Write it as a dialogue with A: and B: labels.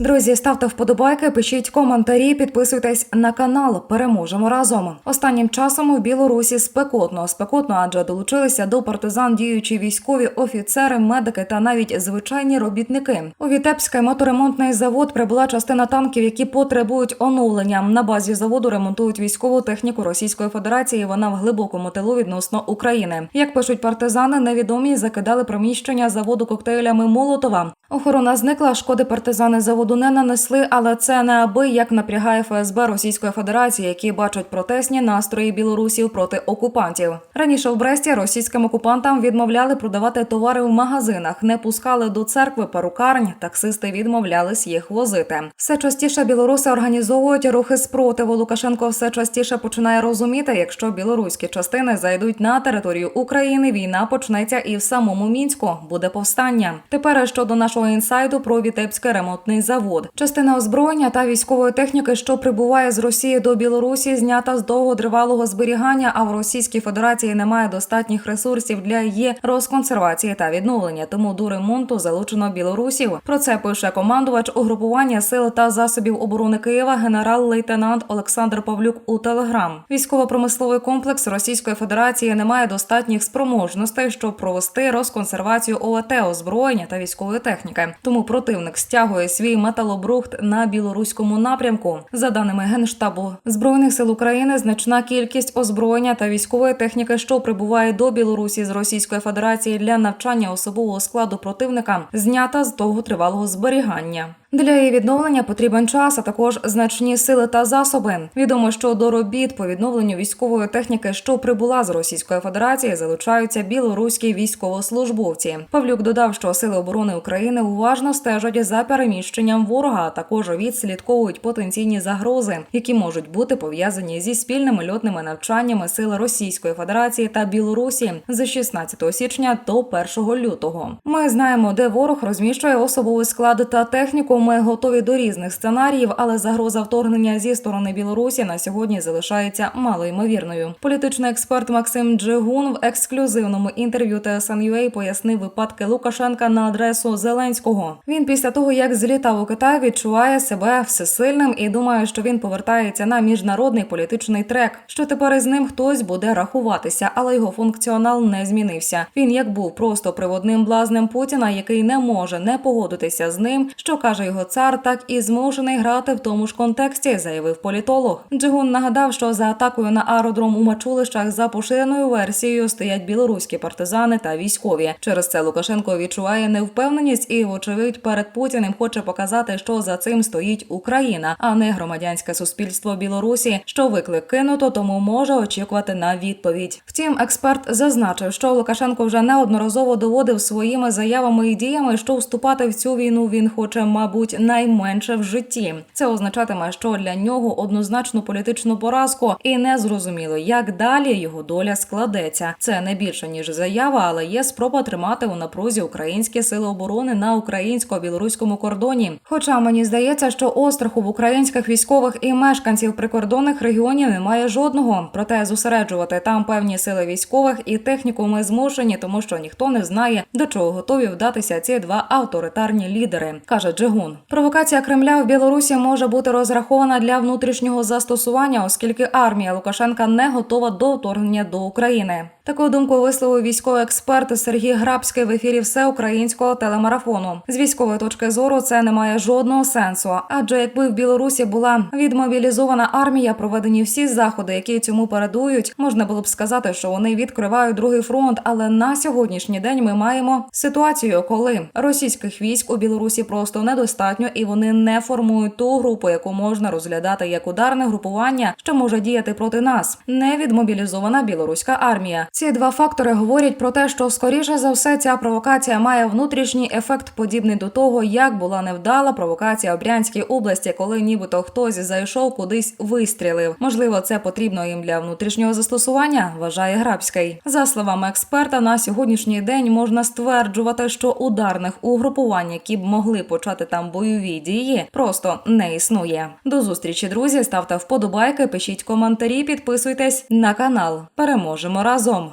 A: Друзі, ставте вподобайки, пишіть коментарі, підписуйтесь на канал. Переможемо разом. Останнім часом у Білорусі спекотно, спекотно, адже долучилися до партизан діючі військові офіцери, медики та навіть звичайні робітники. У Вітебський моторемонтний завод прибула частина танків, які потребують оновлення. На базі заводу ремонтують військову техніку Російської Федерації. Вона в глибокому тилу відносно України. Як пишуть партизани, невідомі закидали приміщення заводу коктейлями Молотова. Охорона зникла, шкоди партизани заводу не нанесли, але це не аби як напрягає ФСБ Російської Федерації, які бачать протестні настрої білорусів проти окупантів. Раніше в Бресті російським окупантам відмовляли продавати товари в магазинах, не пускали до церкви перукарень. Таксисти відмовлялись їх возити. Все частіше білоруси організовують рухи спротиву. Лукашенко все частіше починає розуміти, якщо білоруські частини зайдуть на територію України, війна почнеться і в самому мінську буде повстання. Тепер щодо нашого інсайду про Вітебський ремонтний завод. Частина озброєння та військової техніки, що прибуває з Росії до Білорусі, знята з довготривалого зберігання. А в Російській Федерації немає достатніх ресурсів для її розконсервації та відновлення. Тому до ремонту залучено білорусів. Про це пише командувач угрупування сил та засобів оборони Києва, генерал-лейтенант Олександр Павлюк у Телеграм. Військово-промисловий комплекс Російської Федерації не має достатніх спроможностей, щоб провести розконсервацію ОВТ озброєння та військової техніки. Тому противник стягує свій металобрухт на білоруському напрямку. За даними генштабу збройних сил України, значна кількість озброєння та військової техніки, що прибуває до Білорусі з Російської Федерації для навчання особового складу противника, знята з довготривалого зберігання. Для її відновлення потрібен час, а також значні сили та засоби. Відомо, що до робіт по відновленню військової техніки, що прибула з Російської Федерації, залучаються білоруські військовослужбовці. Павлюк додав, що сили оборони України уважно стежать за переміщенням ворога, а також відслідковують потенційні загрози, які можуть бути пов'язані зі спільними льотними навчаннями сил Російської Федерації та Білорусі з 16 січня до 1 лютого. Ми знаємо, де ворог розміщує особовий склад та техніку. Ми готові до різних сценаріїв, але загроза вторгнення зі сторони Білорусі на сьогодні залишається малоймовірною. Політичний експерт Максим Джигун в ексклюзивному інтерв'ю TSN.ua пояснив випадки Лукашенка на адресу Зеленського. Він після того, як злітав у Китай, відчуває себе всесильним і думає, що він повертається на міжнародний політичний трек. Що тепер із ним хтось буде рахуватися, але його функціонал не змінився. Він як був просто приводним блазнем Путіна, який не може не погодитися з ним, що каже його цар, так і змушений грати в тому ж контексті, заявив політолог. Джигун нагадав, що за атакою на аеродром у Мачулищах за поширеною версією стоять білоруські партизани та військові. Через це Лукашенко відчуває невпевненість і, вочевидь, перед Путіним хоче показати, що за цим стоїть Україна, а не громадянське суспільство Білорусі, що виклик кинуто, тому може очікувати на відповідь. Втім, експерт зазначив, що Лукашенко вже неодноразово доводив своїми заявами і діями, що вступати в цю війну він хоче, мабуть, найменше в житті. Це означатиме, що для нього однозначну політичну поразку, і не зрозуміло, як далі його доля складеться. Це не більше ніж заява, але є спроба тримати у напрузі українські сили оборони на українсько-білоруському кордоні. Хоча мені здається, що остраху в українських військових і мешканців прикордонних регіонів немає жодного. Проте зосереджувати там певні сили військових і техніку ми змушені, тому що ніхто не знає, до чого готові вдатися ці два авторитарні лідери, каже Джигун. Провокація Кремля в Білорусі може бути розрахована для внутрішнього застосування, оскільки армія Лукашенка не готова до вторгнення до України. Таку думку висловив військовий експерт Сергій Грабський в ефірі всеукраїнського телемарафону. З військової точки зору це не має жодного сенсу, адже якби в Білорусі була відмобілізована армія, проведені всі заходи, які цьому передують, можна було б сказати, що вони відкривають другий фронт. Але на сьогоднішній день ми маємо ситуацію, коли російських військ у Білорусі просто недостатньо, і вони не формують ту групу, яку можна розглядати як ударне групування, що може діяти проти нас. Невідмобілізована білоруська армія. Ці два фактори говорять про те, що скоріше за все ця провокація має внутрішній ефект, подібний до того, як була невдала провокація в Брянській області, коли нібито хтось зайшов кудись вистрілив. Можливо, це потрібно їм для внутрішнього застосування, вважає Грабський. За словами експерта, на сьогоднішній день можна стверджувати, що ударних угрупувань, які б могли почати бойові дії, просто не існує. До зустрічі, друзі. Ставте вподобайки, пишіть коментарі, підписуйтесь на канал. Переможемо разом.